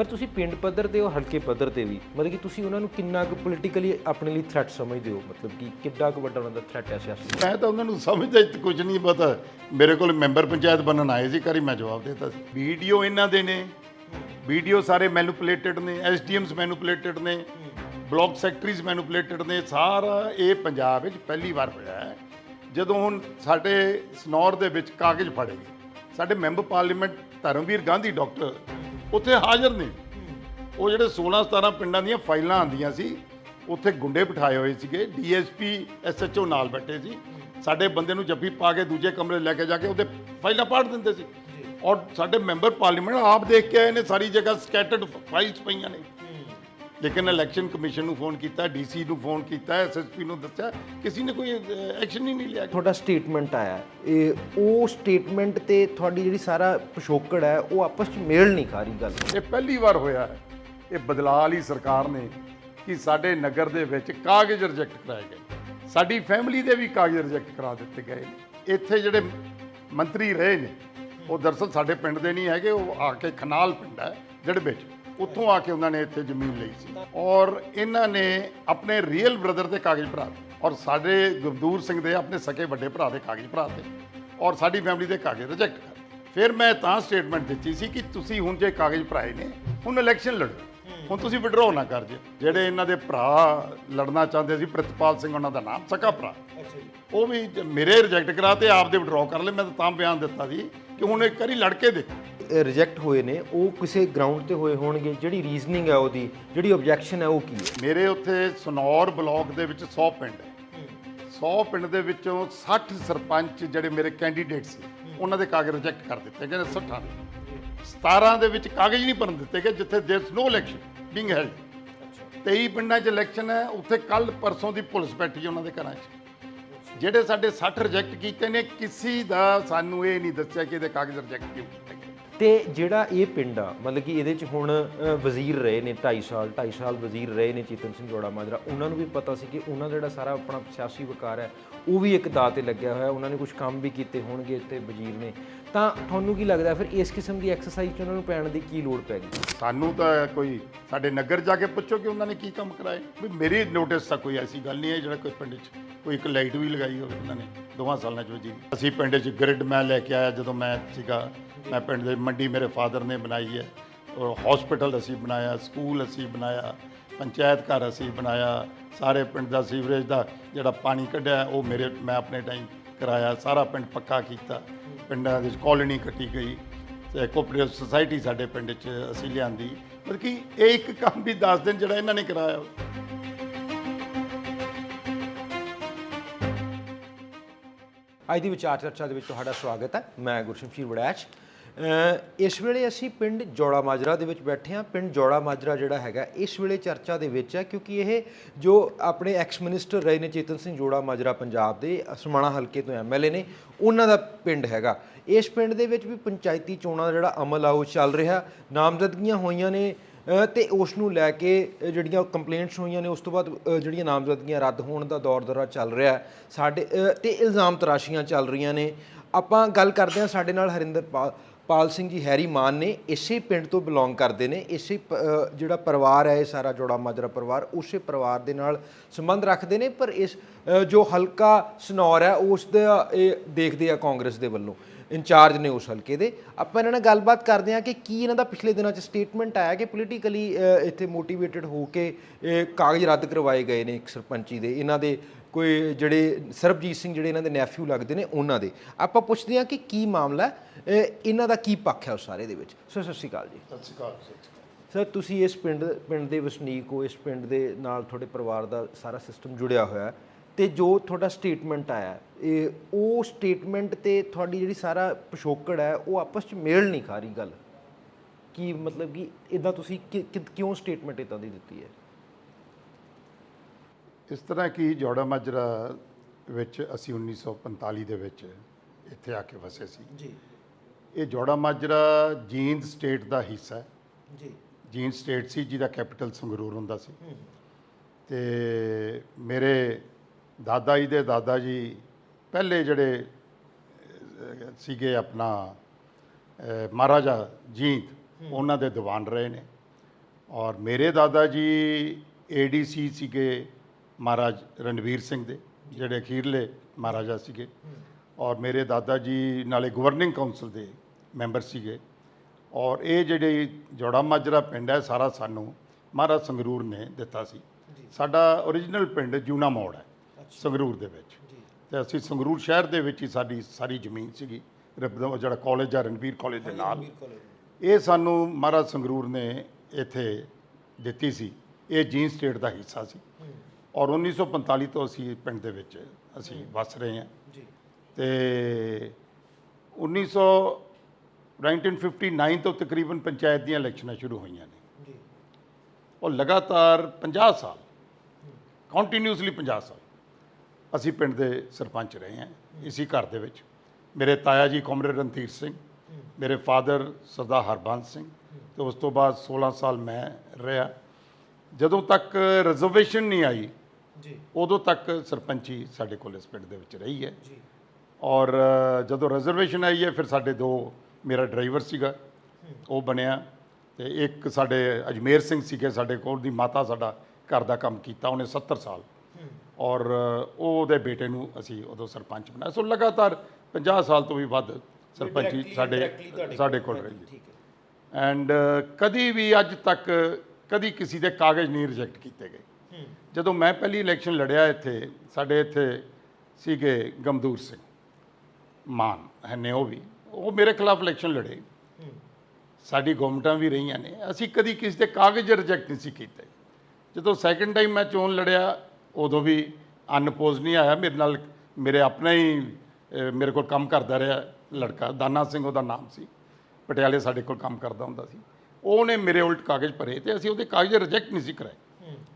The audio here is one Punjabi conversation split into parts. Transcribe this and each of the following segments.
ਪਰ ਤੁਸੀਂ ਪਿੰਡ ਪੱਧਰ ਤੇ ਹੋ, ਹਲਕੇ ਪੱਧਰ ਤੇ ਵੀ, ਮਤਲਬ ਕਿ ਤੁਸੀਂ ਉਹਨਾਂ ਨੂੰ ਕਿੰਨਾ ਕੁ ਪੋਲੀਟੀਕਲੀ ਆਪਣੇ ਲਈ ਥ੍ਰੈਟ ਸਮਝਦੇ ਹੋ? ਮਤਲਬ ਕਿ ਕਿੱਡਾ ਕੁ ਵੱਡਾ ਉਹਨਾਂ ਦਾ ਥ੍ਰੈਟ ਹੈ ਸਿਆਸੀ ਮੈਂ ਤਾਂ ਉਹਨਾਂ ਨੂੰ ਸਮਝਦਾ ਹੀ ਕੁਝ ਨਹੀਂ ਪਤਾ ਮੇਰੇ ਕੋਲ ਮੈਂਬਰ ਪੰਚਾਇਤ ਬਣਨ ਆਏ ਸੀ ਕਰੀ ਮੈਂ ਜਵਾਬ ਦੇਤਾ ਸੀ। ਵੀਡੀਓ ਇਹਨਾਂ ਦੇ ਨੇ, ਵੀਡੀਓ ਸਾਰੇ ਮੈਨੂਪੂਲੇਟਡ ਨੇ ਐਸਡੀਐਮਸ ਮੈਨੂਪੂਲੇਟਡ ਨੇ ਬਲਾਕ ਸੈਕਟਰੀਜ਼ ਮੈਨੂਪੂਲੇਟਡ ਨੇ, ਸਾਰਾ ਇਹ ਪੰਜਾਬ ਵਿੱਚ ਪਹਿਲੀ ਵਾਰ ਹੋਇਆ ਹੈ। ਜਦੋਂ ਹੁਣ ਸਾਡੇ ਸਨੌਰ ਦੇ ਵਿੱਚ ਕਾਗਜ਼ ਫੜੇ ਗਏ, ਸਾਡੇ member parliament Dharamvir Gandhi, doctor ਉੱਥੇ ਹਾਜ਼ਰ ਨੇ। ਉਹ ਜਿਹੜੇ 16 17 ਪਿੰਡਾਂ ਦੀਆਂ ਫਾਈਲਾਂ ਆਂਦੀਆਂ ਸੀ ਉੱਥੇ ਗੁੰਡੇ ਬਿਠਾਏ ਹੋਏ ਸੀਗੇ। ਡੀਐਸਪੀ ਐਸਐਚਓ ਨਾਲ ਬੈਠੇ ਸੀ। ਸਾਡੇ ਬੰਦੇ ਨੂੰ ਜੱਫੀ ਪਾ ਕੇ ਦੂਜੇ ਕਮਰੇ ਲੈ ਕੇ ਜਾ ਕੇ ਉਹਦੇ ਫਾਈਲਾਂ ਪਾੜ ਦਿੰਦੇ ਸੀ। ਔਰ ਸਾਡੇ ਮੈਂਬਰ ਪਾਰਲੀਮੈਂਟ ਆਪ ਦੇਖ ਕੇ ਆਏ ਨੇ ਸਾਰੀ ਜਗ੍ਹਾ ਸਕੈਟਰਡ ਫਾਈਲਸ ਪਈਆਂ ਨੇ। ਲੇਕਿਨ ਇਲੈਕਸ਼ਨ ਕਮਿਸ਼ਨ ਨੂੰ ਫੋਨ ਕੀਤਾ ਡੀਸੀ ਨੂੰ ਫੋਨ ਕੀਤਾ ਐਸਐਸਪੀ ਨੂੰ ਦੱਸਿਆ ਕਿਸੇ ਨੇ ਕੋਈ ਐਕਸ਼ਨ ਹੀ ਨਹੀਂ ਲਿਆ। ਤੁਹਾਡਾ ਸਟੇਟਮੈਂਟ ਆਇਆ। ਇਹ ਉਹ ਸਟੇਟਮੈਂਟ ਤੇ ਤੁਹਾਡੀ ਜਿਹੜੀ ਸਾਰਾ ਪਿਛੋਕੜ ਹੈ ਉਹ ਆਪਸ ਚ ਮੇਲ ਨਹੀਂ ਖਾ ਰਹੀ ਗੱਲ। ਇਹ ਪਹਿਲੀ ਵਾਰ ਹੋਇਆ ਹੈ। ਇਹ ਬਦਲਾਅ ਵਾਲੀ ਸਰਕਾਰ ਨੇ ਕਿ ਸਾਡੇ ਨਗਰ ਦੇ ਵਿੱਚ ਕਾਗਜ਼ ਰਿਜੈਕਟ ਕਰਾਏ ਗਏ। ਸਾਡੀ ਫੈਮਿਲੀ ਦੇ ਵੀ ਕਾਗਜ਼ ਰਿਜੈਕਟ ਕਰਾ ਦਿੱਤੇ ਗਏ। ਇੱਥੇ ਜਿਹੜੇ ਮੰਤਰੀ ਰਹੇ ਨੇ ਉਹ ਦਰਸਲ ਸਾਡੇ ਪਿੰਡ ਦੇ ਨਹੀਂ ਹੈਗੇ ਉਹ ਆ ਕੇ ਖਨਾਲ ਪਿੰਡ ਹੈ ਜਿਹੜੇ ਵਿੱਚ ਉੱਥੋਂ ਆ ਕੇ ਉਹਨਾਂ ਨੇ ਇੱਥੇ ਜ਼ਮੀਨ ਲਈ ਸੀ। ਔਰ ਇਹਨਾਂ ਨੇ ਆਪਣੇ ਰੀਅਲ ਬ੍ਰਦਰ ਦੇ ਕਾਗਜ਼ ਭਰਾ ਦਿੱਤੇ ਔਰ ਸਾਡੇ ਗੁਰਦੂਰ ਸਿੰਘ ਦੇ ਆਪਣੇ ਸਕੇ ਵੱਡੇ ਭਰਾ ਦੇ ਕਾਗਜ਼ ਭਰਾ ਤੇ ਔਰ ਸਾਡੀ ਫੈਮਿਲੀ ਦੇ ਕਾਗਜ਼ ਰਿਜੈਕਟ ਕਰ ਫਿਰ ਮੈਂ ਤਾਂ ਸਟੇਟਮੈਂਟ ਦਿੱਤੀ ਸੀ ਕਿ ਤੁਸੀਂ ਹੁਣ ਜੇ ਕਾਗਜ਼ ਭਰਾਏ ਨੇ ਹੁਣ ਇਲੈਕਸ਼ਨ ਲੜੋ। ਹੁਣ ਤੁਸੀਂ ਵਿਡਰਾਅ ਨਾ ਕਰ ਜੇ। ਜਿਹੜੇ ਇਹਨਾਂ ਦੇ ਭਰਾ ਲੜਨਾ ਚਾਹੁੰਦੇ ਸੀ ਪ੍ਰਿਤਪਾਲ ਸਿੰਘ ਉਹਨਾਂ ਦਾ ਨਾਮ ਸਕਾ ਭਰਾ। ਉਹ ਵੀ ਮੇਰੇ ਰਿਜੈਕਟ ਕਰਾ ਤੇ ਆਪ ਦੇ ਵਿਡਰਾਅ ਕਰ ਲਏ। ਮੈਂ ਤਾਂ ਤਾਂ ਬਿਆਨ ਦਿੱਤਾ ਸੀ ਕਿ ਹੁਣ ਇੱਕ ਵਾਰੀ ਲੜ ਕੇ ਦੇਖੋ। ਰਿਜੈਕਟ ਹੋਏ ਨੇ, ਉਹ ਕਿਸੇ ਗਰਾਊਂਡ ਤੇ ਹੋਏ ਹੋਣਗੇ, ਜਿਹੜੀ ਰੀਜ਼ਨਿੰਗ ਹੈ ਉਹਦੀ, ਜਿਹੜੀ ਆਬਜੈਕਸ਼ਨ ਹੈ ਉਹ ਕੀ ਹੈ? ਮੇਰੇ ਉੱਥੇ ਸਨੌਰ ਬਲਾਕ ਦੇ ਵਿੱਚ 100 ਪਿੰਡ ਹੈ। 100 ਪਿੰਡ ਦੇ ਵਿੱਚੋਂ 60 ਸਰਪੰਚ ਜਿਹੜੇ ਮੇਰੇ ਕੈਂਡੀਡੇਟ ਸੀ, ਉਹਨਾਂ ਦੇ ਕਾਗਜ਼ ਰਿਜੈਕਟ ਕਰ ਦਿੱਤੇ ਗਏ ਨੇ 60 ਦੇ। 17 ਦੇ ਵਿੱਚ ਕਾਗਜ਼ ਨਹੀਂ ਭਰਨ ਦਿੱਤੇ ਗਏ, ਜਿੱਥੇ ਦੇਰ ਨੋ ਇਲੈਕਸ਼ਨ ਬੀਇੰਗ ਹੈਲਡ 23 ਪਿੰਡਾਂ 'ਚ ਇਲੈਕਸ਼ਨ ਹੈ, ਉੱਥੇ ਕੱਲ ਪਰਸੋਂ ਦੀ ਪੁਲਿਸ ਬੈਠੀ ਹੈ ਉਹਨਾਂ ਦੇ ਘਰਾਂ 'ਚ। ਜਿਹੜੇ ਸਾਡੇ 60 ਰਿਜੈਕਟ ਕੀਤੇ ਨੇ, ਕਿਸੇ ਦਾ ਸਾਨੂੰ ਇਹ ਨਹੀਂ ਦੱਸਿਆ ਕਿ ਇਹਦੇ ਕਾਗਜ਼ ਰਿਜੈਕਟ ਕਿਉਂ ਕੀਤੇ ਗਏ। ਤੇ ਜਿਹੜਾ ਇਹ ਪਿੰਡ ਆ, ਮਤਲਬ ਕਿ ਇਹਦੇ ਚ ਹੁਣ ਵਜ਼ੀਰ ਰਹੇ ਨੇ 2.5 ਸਾਲ 2.5 ਸਾਲ ਵਜ਼ੀਰ ਰਹੇ ਨੇ ਚੇਤਨ ਸਿੰਘ ਜੋੜਾ ਮਾਜਰਾ। ਉਹਨਾਂ ਨੂੰ ਵੀ ਪਤਾ ਸੀ ਕਿ ਉਹਨਾਂ ਦਾ ਜਿਹੜਾ ਸਾਰਾ ਆਪਣਾ ਸਿਆਸੀ ਵਕਾਰ ਹੈ, ਉਹ ਵੀ ਇੱਕ ਦਾਅ ਤੇ ਲੱਗਿਆ ਹੋਇਆ। ਉਹਨਾਂ ਨੇ ਕੁਝ ਕੰਮ ਵੀ ਕੀਤੇ ਹੋਣਗੇ ਤੇ ਵਜ਼ੀਰ ਨੇ। ਤਾਂ ਤੁਹਾਨੂੰ ਕੀ ਲੱਗਦਾ ਫਿਰ ਇਸ ਕਿਸਮ ਦੀ ਐਕਸਰਸਾਈਜ਼ 'ਚ ਉਹਨਾਂ ਨੂੰ ਪੈਣ ਦੀ ਕੀ ਲੋੜ ਪੈ ਗਈ? ਸਾਨੂੰ ਤਾਂ ਕੋਈ, ਸਾਡੇ ਨਗਰ ਜਾ ਕੇ ਪੁੱਛੋ ਕਿ ਉਹਨਾਂ ਨੇ ਕੀ ਕੰਮ ਕਰਾਏ ਵੀ ਮੇਰੀ ਨੋਟਿਸ ਤਾਂ ਕੋਈ ਐਸੀ ਗੱਲ ਨਹੀਂ ਹੈ ਜਿਹੜਾ ਕੋਈ ਪਿੰਡ 'ਚ ਕੋਈ ਇੱਕ ਲਾਈਟ ਵੀ ਲਗਾਈ ਹੋਵੇ ਉਹਨਾਂ ਨੇ, ਦੋਵਾਂ ਸਾਲਾਂ 'ਚ ਜੀ ਅਸੀਂ ਪਿੰਡ 'ਚ ਗ੍ਰਿਡ ਮੈਂ ਲੈ ਕੇ ਆਇਆ ਜਦੋਂ ਮੈਂ ਸੀਗਾ ਮੈਂ ਪਿੰਡ ਦੇ ਮੰਡੀ ਮੇਰੇ ਫਾਦਰ ਨੇ ਬਣਾਈ ਹੈ। ਔਰ ਹਸਪੀਟਲ ਅਸੀਂ ਬਣਾਇਆ ਸਕੂਲ ਅਸੀਂ ਬਣਾਇਆ ਪੰਚਾਇਤ ਘਰ ਅਸੀਂ ਬਣਾਇਆ ਸਾਰੇ ਪਿੰਡ ਦਾ ਸੀਵਰੇਜ ਦਾ ਜਿਹੜਾ ਪਾਣੀ ਕੱਢਿਆ ਉਹ ਮੇਰੇ ਮੈਂ ਆਪਣੇ ਟਾਈਮ ਕਰਾਇਆ ਸਾਰਾ ਪਿੰਡ ਪੱਕਾ ਕੀਤਾ। ਪਿੰਡਾਂ ਵਿੱਚ ਕਾਲੋਨੀ ਕੱਟੀ ਗਈ ਤੇ ਕੋਆਪਰੇਟਿਵ ਸੁਸਾਇਟੀ ਸਾਡੇ ਪਿੰਡ 'ਚ ਅਸੀਂ ਲਿਆਂਦੀ। ਮਤਲਬ ਕਿ ਇਹ ਇੱਕ ਕੰਮ ਵੀ ਦੱਸ ਦਿਨ ਜਿਹੜਾ ਇਹਨਾਂ ਨੇ ਕਰਾਇਆ। ਅੱਜ ਦੀ ਵਿਚਾਰ ਚਰਚਾ ਦੇ ਵਿੱਚ ਤੁਹਾਡਾ ਸਵਾਗਤ ਹੈ। ਮੈਂ ਗੁਰਸ਼ਮਸ਼ੀਰ ਵੜੈਚ। ਅ, ਇਸ ਵੇਲੇ ਅਸੀਂ ਪਿੰਡ ਜੋੜਾ ਮਾਜਰਾ ਦੇ ਵਿੱਚ ਬੈਠੇ ਹਾਂ। ਪਿੰਡ ਜੋੜਾ ਮਾਜਰਾ ਜਿਹੜਾ ਹੈਗਾ ਇਸ ਵੇਲੇ ਚਰਚਾ ਦੇ ਵਿੱਚ ਹੈ ਕਿਉਂਕਿ ਇਹ ਜੋ ਆਪਣੇ ਐਕਸ ਮਿਨਿਸਟਰ ਰਹੇ ਨੇ ਚੇਤਨ ਸਿੰਘ ਜੋੜਾ ਮਾਜਰਾ ਪੰਜਾਬ ਦੇ ਸਮਾਣਾ ਹਲਕੇ ਤੋਂ ਐਮਐਲਏ ਨੇ ਉਹਨਾਂ ਦਾ ਪਿੰਡ ਹੈਗਾ। ਇਸ ਪਿੰਡ ਦੇ ਵਿੱਚ ਵੀ ਪੰਚਾਇਤੀ ਚੋਣਾਂ ਦਾ ਜਿਹੜਾ ਅਮਲ ਆ ਉਹ ਚੱਲ ਰਿਹਾ। ਨਾਮਜ਼ਦਗੀਆਂ ਹੋਈਆਂ ਨੇ ਅ, ਤੇ ਉਸ ਨੂੰ ਲੈ ਕੇ ਜਿਹੜੀਆਂ ਕੰਪਲੇਂਟਸ ਹੋਈਆਂ ਨੇ ਉਸ ਤੋਂ ਬਾਅਦ ਜਿਹੜੀਆਂ ਨਾਮਜ਼ਦਗੀਆਂ ਰੱਦ ਹੋਣ ਦਾ ਦੌਰ ਦਰਾ ਚੱਲ ਰਿਹਾ ਸਾਡੇ ਅ, ਤੇ ਇਲਜ਼ਾਮ ਤਰਾਸ਼ੀਆਂ ਚੱਲ ਰਹੀਆਂ ਨੇ। ਆਪਾਂ ਗੱਲ ਕਰਦੇ ਹਾਂ ਸਾਡੇ ਨਾਲ ਹਰਿੰਦਰ ਪਾਲ ਸਿੰਘ ਜੀ ਹੈਰੀ ਮਾਨ ਨੇ ਇਸੇ ਪਿੰਡ ਤੋਂ ਬਿਲੋਂਗ ਕਰਦੇ ਨੇ, ਇਸੇ ਪ- ਜਿਹੜਾ ਪਰਿਵਾਰ ਹੈ, ਇਹ ਸਾਰਾ ਜੋੜਾ ਮਾਜਰਾ ਪਰਿਵਾਰ, ਉਸੇ ਪਰਿਵਾਰ ਦੇ ਨਾਲ ਸੰਬੰਧ ਰੱਖਦੇ ਨੇ, ਪਰ ਇਸ ਜੋ ਹਲਕਾ ਸਨੌਰ ਹੈ, ਉਸ ਦਾ ਇਹ ਦੇਖਦੇ ਆ ਕਾਂਗਰਸ ਦੇ ਵੱਲੋਂ, ਇੰਚਾਰਜ ਨੇ ਉਸ ਹਲਕੇ ਦੇ। ਆਪਾਂ ਇਹਨਾਂ ਨਾਲ ਗੱਲਬਾਤ ਕਰਦੇ ਹਾਂ ਕਿ ਕੀ ਇਹਨਾਂ ਦਾ ਪਿਛਲੇ ਦਿਨਾਂ 'ਚ ਸਟੇਟਮੈਂਟ ਆਇਆ ਕਿ ਪੋਲੀਟੀਕਲੀ ਇੱਥੇ ਮੋਟੀਵੇਟਡ ਹੋ ਕੇ ਇਹ ਕਾਗਜ਼ ਰੱਦ ਕਰਵਾਏ ਗਏ ਨੇ ਇੱਕ ਸਰਪੰਚੀ ਦੇ, ਇਹਨਾਂ ਦੇ ਕੋਈ ਜਿਹੜੇ ਸਰਬਜੀਤ ਸਿੰਘ ਜਿਹੜੇ ਇਹਨਾਂ ਦੇ ਨੈਫਿਊ ਲੱਗਦੇ ਨੇ ਉਹਨਾਂ ਦੇ। ਆਪਾਂ ਪੁੱਛਦੇ ਹਾਂ ਕਿ ਕੀ ਮਾਮਲਾ ਇਹਨਾਂ ਦਾ ਕੀ ਪੱਖ ਹੈ ਉਸ ਸਾਰੇ ਦੇ ਵਿੱਚ? ਸਰ ਸਤਿ ਸ਼੍ਰੀ ਅਕਾਲ ਜੀ। ਸਤਿ ਸ਼੍ਰੀ ਅਕਾਲ ਸ਼੍ਰੀ ਤੁਸੀਂ ਇਸ ਪਿੰਡ ਪਿੰਡ ਦੇ ਵਸਨੀਕ ਹੋ ਇਸ ਪਿੰਡ ਦੇ ਨਾਲ ਤੁਹਾਡੇ ਪਰਿਵਾਰ ਦਾ ਸਾਰਾ ਸਿਸਟਮ ਜੁੜਿਆ ਹੋਇਆ ਹੈ। ਤੇ ਜੋ ਤੁਹਾਡਾ ਸਟੇਟਮੈਂਟ ਆਇਆ ਇਹ ਉਹ ਸਟੇਟਮੈਂਟ ਤੇ ਤੁਹਾਡੀ ਜਿਹੜੀ ਸਾਰਾ ਪਿਛੋਕੜ ਹੈ ਉਹ ਆਪਸ ਚ ਮੇਲ ਨਹੀਂ ਖਾ ਰਹੀ ਗੱਲ। ਕੀ ਮਤਲਬ ਕਿ ਇਦਾਂ ਤੁਸੀਂ ਕਿਉਂ ਸਟੇਟਮੈਂਟ ਇਦਾਂ ਦੀ ਦਿੱਤੀ ਹੈ? ਇਸ ਤਰ੍ਹਾਂ ਕਿ ਜੋੜਾ ਮਾਜਰਾ ਵਿੱਚ ਅਸੀਂ 1945 ਦੇ ਵਿੱਚ ਇੱਥੇ ਆ ਕੇ ਵਸੇ ਸੀ। ਜੀ। ਇਹ ਜੋੜਾ ਮਾਜਰਾ ਜੀਂਦ ਸਟੇਟ ਦਾ ਹਿੱਸਾ ਹੈ। ਜੀ। ਜੀਂਦ ਸਟੇਟ ਸੀ ਜਿਹਦਾ ਕੈਪੀਟਲ ਸੰਗਰੂਰ ਹੁੰਦਾ ਸੀ। ਤੇ ਮੇਰੇ ਦਾਦਾ ਜੀ ਦੇ ਦਾਦਾ ਜੀ ਪਹਿਲੇ ਜਿਹੜੇ ਸੀਗੇ ਆਪਣਾ ਮਹਾਰਾਜਾ ਜੀਂਦ ਉਹਨਾਂ ਦੇ ਦੀਵਾਨ ਰਹੇ ਨੇ। ਔਰ ਮੇਰੇ ਦਾਦਾ ਜੀ ਏਡੀਸੀ ਸੀਗੇ। ਮਹਾਰਾਜ ਰਣਵੀਰ ਸਿੰਘ ਦੇ ਜਿਹੜੇ ਅਖੀਰਲੇ ਮਹਾਰਾਜਾ ਸੀਗੇ। ਔਰ ਮੇਰੇ ਦਾਦਾ ਜੀ ਨਾਲੇ ਗਵਰਨਿੰਗ ਕਾਉਂਸਲ ਦੇ ਮੈਂਬਰ ਸੀਗੇ। ਔਰ ਇਹ ਜਿਹੜੇ ਜੋੜਾ ਮਾਜਰਾ ਪਿੰਡ ਹੈ ਸਾਰਾ ਸਾਨੂੰ ਮਹਾਰਾਜ ਸੰਗਰੂਰ ਨੇ ਦਿੱਤਾ ਸੀ। ਸਾਡਾ origignal ਪਿੰਡ ਜੂਨਾ ਮੋੜ ਹੈ ਸੰਗਰੂਰ ਦੇ ਵਿੱਚ। ਤੇ ਅਸੀਂ ਸੰਗਰੂਰ ਸ਼ਹਿਰ ਦੇ ਵਿੱਚ ਹੀ ਸਾਡੀ ਸਾਰੀ ਜ਼ਮੀਨ ਸੀਗੀ ਜਿਹੜਾ ਕਾਲਜ ਆ ਰਣਵੀਰ ਕਾਲਜ ਦੇ ਨਾਲ। ਇਹ ਸਾਨੂੰ ਮਹਾਰਾਜ ਸੰਗਰੂਰ ਨੇ ਇੱਥੇ ਦਿੱਤੀ ਸੀ। ਇਹ ਜੀਨ ਸਟੇਟ ਦਾ ਹਿੱਸਾ ਸੀ। ਔਰ 1945 ਤੋਂ ਅਸੀਂ ਪਿੰਡ ਦੇ ਵਿੱਚ ਅਸੀਂ ਵਸ ਰਹੇ ਹਾਂ। ਜੀ। ਤੇ 1900 1959 ਤੋਂ ਤਕਰੀਬਨ ਪੰਚਾਇਤ ਦੀਆਂ ਇਲੈਕਸ਼ਨਾਂ ਸ਼ੁਰੂ ਹੋਈਆਂ ਨੇ। ਜੀ। ਔਰ ਲਗਾਤਾਰ 50 ਸਾਲ ਕੰਟੀਨਿਊਸਲੀ 50 ਸਾਲ ਅਸੀਂ ਪਿੰਡ ਦੇ ਸਰਪੰਚ ਰਹੇ ਹਾਂ ਇਸੇ ਘਰ ਦੇ ਵਿੱਚ। ਮੇਰੇ ਤਾਇਆ ਜੀ ਕਮਰੇ ਰਣਧੀਰ ਸਿੰਘ ਮੇਰੇ ਫਾਦਰ ਸਰਦਾਰ ਹਰਬੰਸ ਸਿੰਘ ਤੇ ਉਸ ਤੋਂ ਬਾਅਦ 16 ਸਾਲ ਮੈਂ ਰਿਹਾ। ਜਦੋਂ ਤੱਕ ਰਿਜ਼ਰਵੇਸ਼ਨ ਨਹੀਂ ਆਈ ਜੀ। ਉਦੋਂ ਤੱਕ ਸਰਪੰਚੀ ਸਾਡੇ ਕੋਲ ਇਸ ਪਿੰਡ ਦੇ ਵਿੱਚ ਰਹੀ ਹੈ। ਜੀ। ਔਰ ਜਦੋਂ ਰਿਜ਼ਰਵੇਸ਼ਨ ਆਈ ਹੈ ਫਿਰ ਸਾਡੇ ਦੋ ਮੇਰਾ ਡਰਾਈਵਰ ਸੀਗਾ ਉਹ ਬਣਿਆ ਤੇ ਇੱਕ ਸਾਡੇ ਅਜਮੇਰ ਸਿੰਘ ਸੀਗੇ ਸਾਡੇ ਕੋਲ ਦੀ ਮਾਤਾ ਸਾਡਾ ਘਰ ਦਾ ਕੰਮ ਕੀਤਾ ਉਹਨੇ 70 ਸਾਲ। ਔਰ ਉਹਦੇ ਬੇਟੇ ਨੂੰ ਅਸੀਂ ਉਦੋਂ ਸਰਪੰਚ ਬਣਾਇਆ। ਸੋ ਲਗਾਤਾਰ 50 ਸਾਲ ਤੋਂ ਵੀ ਵੱਧ ਸਰਪੰਚੀ ਸਾਡੇ ਸਾਡੇ ਕੋਲ ਰਹੀ ਹੈ। ਐਂਡ ਕਦੀ ਵੀ ਅੱਜ ਤੱਕ ਕਦੀ ਕਿਸੇ ਦੇ ਕਾਗਜ਼ ਨਹੀਂ ਰਿਜੈਕਟ ਕੀਤੇ ਗਏ। ਜਦੋਂ ਮੈਂ ਪਹਿਲੀ ਇਲੈਕਸ਼ਨ ਲੜਿਆ ਇੱਥੇ, ਸਾਡੇ ਇੱਥੇ ਸੀਗੇ ਗਮਦੂਰ ਸਿੰਘ ਮਾਨ, ਹਨੇ ਉਹ ਵੀ, ਉਹ ਮੇਰੇ ਖਿਲਾਫ ਇਲੈਕਸ਼ਨ ਲੜੇ। ਸਾਡੀ ਗਵਰਨਮੈਂਟਾਂ ਵੀ ਰਹੀਆਂ ਨੇ। ਅਸੀਂ ਕਦੀ ਕਿਸੇ ਦੇ ਕਾਗਜ਼ ਰਿਜੈਕਟ ਨਹੀਂ ਸੀ ਕੀਤੇ। ਜਦੋਂ ਸੈਕੰਡ ਟਾਈਮ ਮੈਂ ਚੋਣ ਲੜਿਆ, ਉਦੋਂ ਵੀ ਅਨਪੋਜ਼ ਨਹੀਂ ਆਇਆ। ਮੇਰੇ ਨਾਲ, ਮੇਰੇ ਆਪਣਾ ਹੀ ਮੇਰੇ ਕੋਲ ਕੰਮ ਕਰਦਾ ਰਿਹਾ ਲੜਕਾ। ਦਾਨਾ ਸਿੰਘ ਉਹਦਾ ਨਾਮ ਸੀ। ਪਟਿਆਲੇ ਸਾਡੇ ਕੋਲ ਕੰਮ ਕਰਦਾ ਹੁੰਦਾ ਸੀ। ਉਹਨੇ ਮੇਰੇ ਉਲਟ ਕਾਗਜ਼ ਭਰੇ ਤੇ ਅਸੀਂ ਉਹਦੇ ਕਾਗਜ਼ ਰਿਜੈਕਟ ਨਹੀਂ ਸੀ ਕਰਾਏ।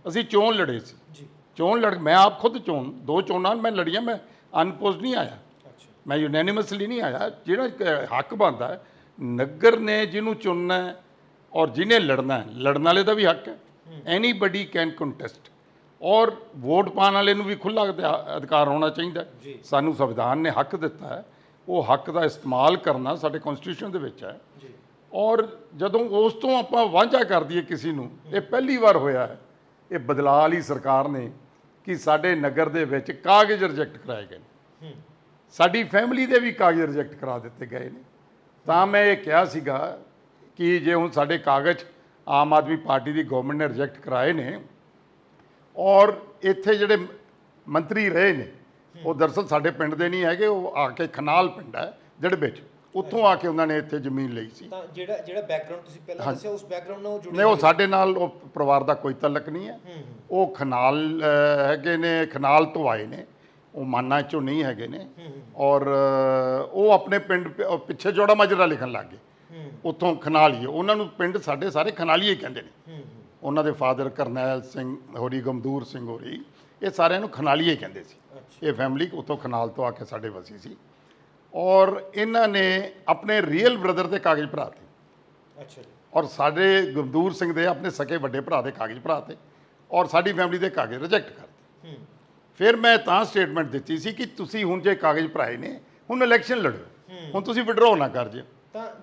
ਅਸੀਂ ਚੋਣ ਲੜੇ ਸੀ। ਜੀ। ਚੋਣ ਲੜ ਮੈਂ ਆਪ ਖੁਦ ਚੋਣ ਦੋ ਚੋਣਾਂ ਮੈਂ ਲੜੀਆਂ ਮੈਂ ਅਨਪੋਜ਼ ਨਹੀਂ ਆਇਆ। ਮੈਂ ਯੂਨੈਨਿਮਸਲੀ ਨਹੀਂ ਆਇਆ। ਜਿਹੜਾ ਹੱਕ ਬਣਦਾ ਹੈ ਨਗਰ ਨੇ ਜਿਹਨੂੰ ਚੁਣਨਾ ਹੈ ਔਰ ਜਿਹਨੇ ਲੜਨਾ ਹੈ ਲੜਨ ਵਾਲੇ ਦਾ ਵੀ ਹੱਕ ਹੈ। ਐਨੀਬਡੀ ਕੈਨ ਕੰਟੈਸਟ ਔਰ ਵੋਟ ਪਾਉਣ ਵਾਲੇ ਨੂੰ ਵੀ ਖੁੱਲ੍ਹਾ ਅਧਿਕਾਰ ਹੋਣਾ ਚਾਹੀਦਾ। ਸਾਨੂੰ ਸੰਵਿਧਾਨ ਨੇ ਹੱਕ ਦਿੱਤਾ ਹੈ। ਉਹ ਹੱਕ ਦਾ ਇਸਤੇਮਾਲ ਕਰਨਾ ਸਾਡੇ ਕਨਸਟੀਟਿਊਸ਼ਨ ਦੇ ਵਿੱਚ ਹੈ। ਔਰ ਜਦੋਂ ਉਸ ਤੋਂ ਆਪਾਂ ਵਾਂਝਾ ਕਰ ਦਈਏ ਕਿਸੇ ਨੂੰ ਇਹ ਪਹਿਲੀ ਵਾਰ ਹੋਇਆ ਹੈ। ਇਹ ਬਦਲਾਅ ਵਾਲੀ ਸਰਕਾਰ ਨੇ ਕਿ ਸਾਡੇ ਨਗਰ ਦੇ ਵਿੱਚ ਕਾਗਜ਼ ਰਿਜੈਕਟ ਕਰਾਏ ਗਏ ਨੇ। ਸਾਡੀ ਫੈਮਿਲੀ ਦੇ ਵੀ ਕਾਗਜ਼ ਰਿਜੈਕਟ ਕਰਾ ਦਿੱਤੇ ਗਏ ਨੇ। ਤਾਂ ਮੈਂ ਇਹ ਕਿਹਾ ਸੀਗਾ ਕਿ ਜੇ ਹੁਣ ਸਾਡੇ ਕਾਗਜ਼ ਆਮ ਆਦਮੀ ਪਾਰਟੀ ਦੀ ਗਵਰਨਮੈਂਟ ਨੇ ਰਿਜੈਕਟ ਕਰਾਏ ਨੇ ਔਰ ਇੱਥੇ ਜਿਹੜੇ ਮੰਤਰੀ ਰਹੇ ਨੇ ਉਹ ਦਰਅਸਲ ਸਾਡੇ ਪਿੰਡ ਦੇ ਨਹੀਂ ਹੈਗੇ ਉਹ ਆ ਕੇ ਖਨਾਲ ਪਿੰਡ ਹੈ ਜੜ ਵਿੱਚ। ਉੱਥੋਂ ਆ ਕੇ ਉਹਨਾਂ ਨੇ ਇੱਥੇ ਜ਼ਮੀਨ ਲਈ ਸੀ। ਤਾਂ ਜਿਹੜਾ ਜਿਹੜਾ ਬੈਕਗ੍ਰਾਉਂਡ ਤੁਸੀਂ ਪਹਿਲਾਂ ਦੱਸਿਆ ਉਸ ਬੈਕਗ੍ਰਾਉਂਡ ਨਾਲ ਉਹ ਜੁੜੇ ਨਹੀਂ ਉਹ ਸਾਡੇ ਨਾਲ ਉਹ ਪਰਿਵਾਰ ਦਾ ਕੋਈ ਤਲਕ ਨਹੀਂ ਹੈ। ਉਹ ਖਨਾਲ ਹੈਗੇ ਨੇ ਖਨਾਲ ਤੋਂ ਆਏ ਨੇ। ਉਹ ਮਾਨਾ ਚੋਂ ਨਹੀਂ ਹੈਗੇ ਨੇ। ਔਰ ਉਹ ਆਪਣੇ ਪਿੰਡ ਪਿੱਛੇ ਜੋੜਾ ਮਾਜਰਾ ਲਿਖਣ ਲੱਗ ਗਏ। ਉੱਥੋਂ ਖਨਾਲੀਏ ਉਹਨਾਂ ਨੂੰ ਪਿੰਡ ਸਾਡੇ ਸਾਰੇ ਖਨਾਲੀਏ ਕਹਿੰਦੇ ਨੇ। ਉਹਨਾਂ ਦੇ ਫਾਦਰ ਕਰਨੈਲ ਸਿੰਘ ਹੋਰੀ ਗਮਦੂਰ ਸਿੰਘ ਹੋਰੀ ਇਹ ਸਾਰਿਆਂ ਨੂੰ ਖਨਾਲੀਏ ਕਹਿੰਦੇ ਸੀ। ਇਹ ਫੈਮਿਲੀ ਉੱਥੋਂ ਖਨਾਲ ਤੋਂ ਆ ਕੇ ਸਾਡੇ ਵਸੀ ਸੀ। ਔਰ ਇਹਨਾਂ ਨੇ ਆਪਣੇ ਰੀਅਲ ਬ੍ਰਦਰ ਦੇ ਕਾਗਜ਼ ਭਰਾਤੇ ਅੱਛਾ ਜੀ। ਔਰ ਸਾਡੇ ਗਮਦੂਰ ਸਿੰਘ ਦੇ ਆਪਣੇ ਸਕੇ ਵੱਡੇ ਭਰਾ ਦੇ ਕਾਗਜ਼ ਭਰਾਤੇ ਔਰ ਸਾਡੀ ਫੈਮਿਲੀ ਦੇ ਕਾਗਜ਼ ਰਿਜੈਕਟ ਕਰਤੇ ਹੂੰ। ਫਿਰ ਮੈਂ ਤਾਂ ਸਟੇਟਮੈਂਟ ਦਿੱਤੀ ਸੀ ਕਿ ਤੁਸੀਂ ਹੁਣ ਜੇ ਕਾਗਜ਼ ਭਰਾਏ ਨੇ ਹੁਣ ਇਲੈਕਸ਼ਨ ਲੜੋ। ਹੁਣ ਤੁਸੀਂ ਵਿਡਰਾਅ ਨਾ ਕਰ ਜਿਓ। ਤਾਂ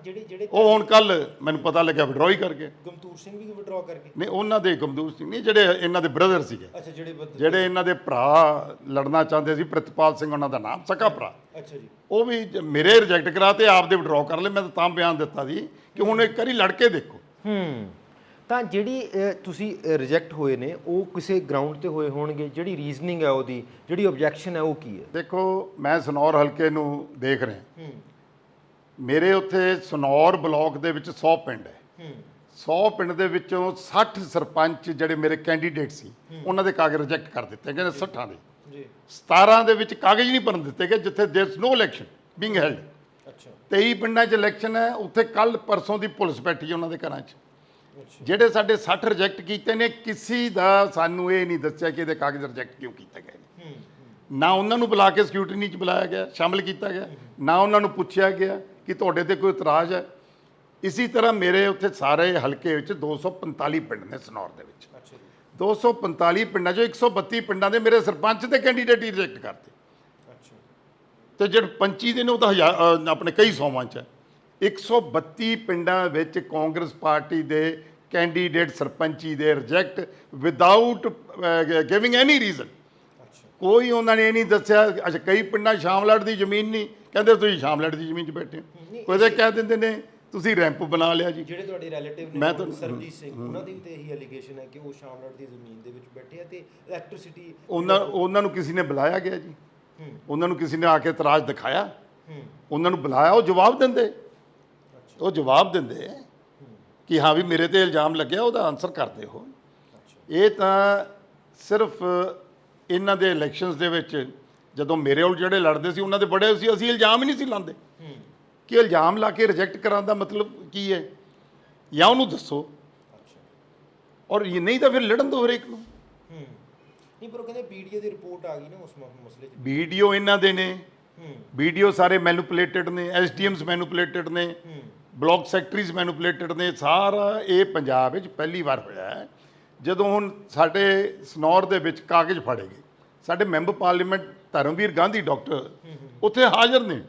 ਜਿਹੜੇ ਜਿਹੜੇ ਉਹ ਹੁਣ ਕੱਲ ਮੈਨੂੰ ਪਤਾ ਲੱਗਿਆ ਵਿਡਰਾਅ ਹੀ ਕਰ ਗਏ। ਗਮਤੂਰ ਸਿੰਘ ਵੀ ਵਿਡਰਾ ਕਰਕੇ ਨਹੀਂ ਉਹਨਾਂ ਦੇ ਗਮਦੂਰ ਸਿੰਘ ਨਹੀਂ ਜਿਹੜੇ ਇਹਨਾਂ ਦੇ ਬ੍ਰਦਰ ਸੀਗੇ। ਅੱਛਾ ਜਿਹੜੇ ਬੰਦੇ ਜਿਹੜੇ ਇਹਨਾਂ ਦੇ ਭਰਾ ਲੜਨਾ ਚਾਹੁੰਦੇ ਸੀ ਪ੍ਰਿਤਪਾਲ ਸਿੰਘ ਉਹਨਾਂ ਦਾ ਨਾਮ ਸਕਾ ਭਰਾ। ਅੱਛਾ ਜੀ। ਉਹ ਵੀ ਜ- ਮੇਰੇ ਰਿਜੈਕਟ ਕਰਾਤੇ ਆਪਦੇ ਵਿਡਰਾਅ ਕਰ ਲਏ ਮੈਂ ਤਾਂ ਤਾਂ ਬਿਆਨ ਦਿੱਤਾ ਸੀ ਕਿ ਹੁਣ ਇੱਕ ਵਾਰੀ ਲੜ ਕੇ ਦੇਖੋ। ਹੂੰ। ਤਾਂ ਜਿਹੜੀ ਅ, ਤੁਸੀਂ ਰਿਜੈਕਟ ਹੋਏ ਨੇ ਉਹ ਕਿਸੇ ਗਰਾਊਂਡ ਤੇ ਹੋਏ ਹੋਣਗੇ ਜਿਹੜੀ ਰੀਜ਼ਨਿੰਗ ਹੈ ਉਹਦੀ ਜਿਹੜੀ ਆਬਜੈਕਸ਼ਨ ਹੈ ਉਹ ਕੀ ਹੈ? ਦੇਖੋ ਮੈਂ ਸਨੌਰ ਹਲਕੇ ਨੂੰ ਦੇਖ ਰਿਹਾ। ਹੂੰ। ਮੇਰੇ ਉੱਥੇ ਸਨੌਰ ਬਲਾਕ ਦੇ ਵਿੱਚ 100 ਪਿੰਡ ਹੈ। ਹੂੰ। 100 ਪਿੰਡ ਦੇ ਵਿੱਚੋਂ 60 ਸਰਪੰਚ ਜਿਹੜੇ ਮੇਰੇ ਕੈਂਡੀਡੇਟ ਸੀ ਉਹਨਾਂ ਦੇ ਕਾਗਜ਼ ਰਿਜੈਕਟ ਕਰ ਦਿੱਤੇ ਗਏ ਨੇ 60 ਦੇ। ਜੀ। 17 ਦੇ ਵਿੱਚ ਕਾਗਜ਼ ਨਹੀਂ ਭਰਨ ਦਿੱਤੇ ਗਏ ਜਿੱਥੇ ਦੇਰ ਨੋ ਇਲੈਕਸ਼ਨ ਬੀਇੰਗ ਹੈਲਡ ਅੱਛਾ। 23 ਪਿੰਡਾਂ 'ਚ ਇਲੈਕਸ਼ਨ ਹੈ ਉੱਥੇ ਕੱਲ ਪਰਸੋਂ ਦੀ ਪੁਲਿਸ ਬੈਠੀ ਹੈ ਉਹਨਾਂ ਦੇ ਘਰਾਂ 'ਚ। ਜਿਹੜੇ ਸਾਡੇ 60 ਰਿਜੈਕਟ ਕੀਤੇ ਨੇ ਕਿਸੇ ਦਾ ਸਾਨੂੰ ਇਹ ਨਹੀਂ ਦੱਸਿਆ ਕਿ ਇਹਦੇ ਕਾਗਜ਼ ਰਿਜੈਕਟ ਕਿਉਂ ਕੀਤੇ ਗਏ ਨੇ। ਨਾ ਉਹਨਾਂ ਨੂੰ ਬੁਲਾ ਕੇ ਸਿਕਿਉਰਿਟੀ 'ਚ ਬੁਲਾਇਆ ਗਿਆ ਸ਼ਾਮਲ ਕੀਤਾ ਗਿਆ ਨਾ ਉਹਨਾਂ ਨੂੰ ਪੁੱਛਿਆ ਗਿਆ। ਕਿ ਤੁਹਾਡੇ ਤੇ ਕੋਈ ਇਤਰਾਜ਼ ਹੈ। ਇਸੇ ਤਰ੍ਹਾਂ ਮੇਰੇ ਉੱਥੇ ਸਾਰੇ ਹਲਕੇ ਵਿੱਚ 245 ਪਿੰਡ ਨੇ ਸਨੌਰ ਦੇ ਵਿੱਚ। ਅੱਛਾ ਜੀ। 245 ਪਿੰਡਾਂ 'ਚੋਂ 132 ਪਿੰਡਾਂ ਦੇ ਮੇਰੇ ਸਰਪੰਚ ਤੇ ਕੈਂਡੀਡੇਟ ਹੀ ਰਿਜੈਕਟ ਕਰਤੇ। ਤੇ ਜਿਹੜੇ ਪੰਚੀ ਦੇ ਨੇ ਉਹ ਤਾਂ ਹਜ਼ਾਰ- ਆਪਣੇ ਕਈ ਸੌਵਾਂ 'ਚ ਹੈ। 132 ਪਿੰਡਾਂ ਵਿੱਚ ਕਾਂਗਰਸ ਪਾਰਟੀ ਦੇ ਕੈਂਡੀਡੇਟ ਸਰਪੰਚੀ ਦੇ reject without giving any reason ਕੋਈ ਉਹਨਾਂ ਨੇ ਇਹ ਨਹੀਂ ਦੱਸਿਆ ਅੱਛਾ ਕਈ ਪਿੰਡਾਂ ਸ਼ਾਮਲਾਟ ਦੀ ਜ਼ਮੀਨ ਨਹੀਂ। ਕਹਿੰਦੇ ਤੁਸੀਂ ਸ਼ਾਮਲਾਟ ਦੀ ਜ਼ਮੀਨ 'ਚ ਬੈਠੇ ਹੋ। ਕੋਈ ਤਾਂ ਕਹਿ ਦਿੰਦੇ ਨੇ ਤੁਸੀਂ ਰੈਂਪ ਬਣਾ ਲਿਆ ਜੀ। ਜਿਹੜੇ ਤੁਹਾਡੇ ਰਿਲੇਟਿਵ ਨੇ ਸਰਬਜੀਤ ਸਿੰਘ ਉਹਨਾਂ ਦੀ ਵੀ ਤੇ ਇਹੀ ਅਲੀਗੇਸ਼ਨ ਹੈ ਕਿ ਉਹ ਸ਼ਾਮਲੜ ਦੀ ਜ਼ਮੀਨ ਦੇ ਵਿੱਚ ਬੈਠੇ ਆ ਤੇ ਇਲੈਕਟ੍ਰਿਸਿਟੀ ਉਹਨਾਂ ਉਹਨਾਂ ਨੂੰ ਕਿਸੇ ਨੇ ਬੁਲਾਇਆ ਗਿਆ ਜੀ। ਉਹਨਾਂ ਨੂੰ ਕਿਸੇ ਨੇ ਆ ਕੇ ਇਤਰਾਜ਼ ਦਿਖਾਇਆ। ਉਹਨਾਂ ਨੂੰ ਬੁਲਾਇਆ ਉਹ ਜਵਾਬ ਦਿੰਦੇ। ਉਹ ਜਵਾਬ ਦਿੰਦੇ ਕਿ ਹਾਂ ਵੀ ਮੇਰੇ ਤੇ ਇਲਜ਼ਾਮ ਲੱਗਿਆ ਉਹਦਾ ਆਨਸਰ ਕਰਦੇ ਹੋ। ਇਹ ਤਾਂ ਸਿਰਫ ਇਹਨਾਂ ਦੇ ਇਲੈਕਸ਼ਨਸ ਦੇ ਵਿੱਚ ਜਦੋਂ ਮੇਰੇ ਕੋਲ ਜਿਹੜੇ ਲੜਦੇ ਸੀ ਉਹਨਾਂ ਦੇ ਬੜੇ ਸੀ ਅਸੀਂ ਇਲਜ਼ਾਮ ਹੀ ਨਹੀਂ ਸੀ ਲਾਉਂਦੇ। ਕਿ ਇਲਜ਼ਾਮ ਲਾ ਕੇ ਰਿਜੈਕਟ ਕਰਾਉਣ ਦਾ ਮਤਲਬ ਕੀ ਹੈ? ਜਾਂ ਉਹਨੂੰ ਦੱਸੋ। ਔਰ ਇਹ ਨਹੀਂ ਤਾਂ ਫਿਰ ਲੜਨ ਦੋ ਹਰੇਕ ਨੂੰ। ਨਹੀਂ ਪਰ ਉਹ ਕਹਿੰਦੇ ਵੀਡੀਓ ਦੀ ਰਿਪੋਰਟ ਆ ਗਈ ਨਾ ਉਸ ਮਸਲੇ 'ਚ। ਵੀਡੀਓ ਇਹਨਾਂ ਦੇ ਨੇ। ਵੀਡੀਓ ਸਾਰੇ ਮੈਨੂਪੂਲੇਟਡ ਨੇ ਐਸਡੀਐਮਸ ਮੈਨੂਪੂਲੇਟਡ ਨੇ ਬਲਾਕ ਸੈਕਟਰੀਜ਼ ਮੈਨੂਪੂਲੇਟਡ ਨੇ। ਸਾਰਾ ਇਹ ਪੰਜਾਬ ਵਿੱਚ ਪਹਿਲੀ ਵਾਰ ਹੋਇਆ ਹੈ। ਜਦੋਂ ਹੁਣ ਸਾਡੇ ਸਨੌਰ ਦੇ ਵਿੱਚ ਕਾਗਜ਼ ਫੜੇ ਗਏ। ਸਾਡੇ member parliament Dharamvir Gandhi doctor ਉੱਥੇ ਹਾਜ਼ਰ ਨੇ।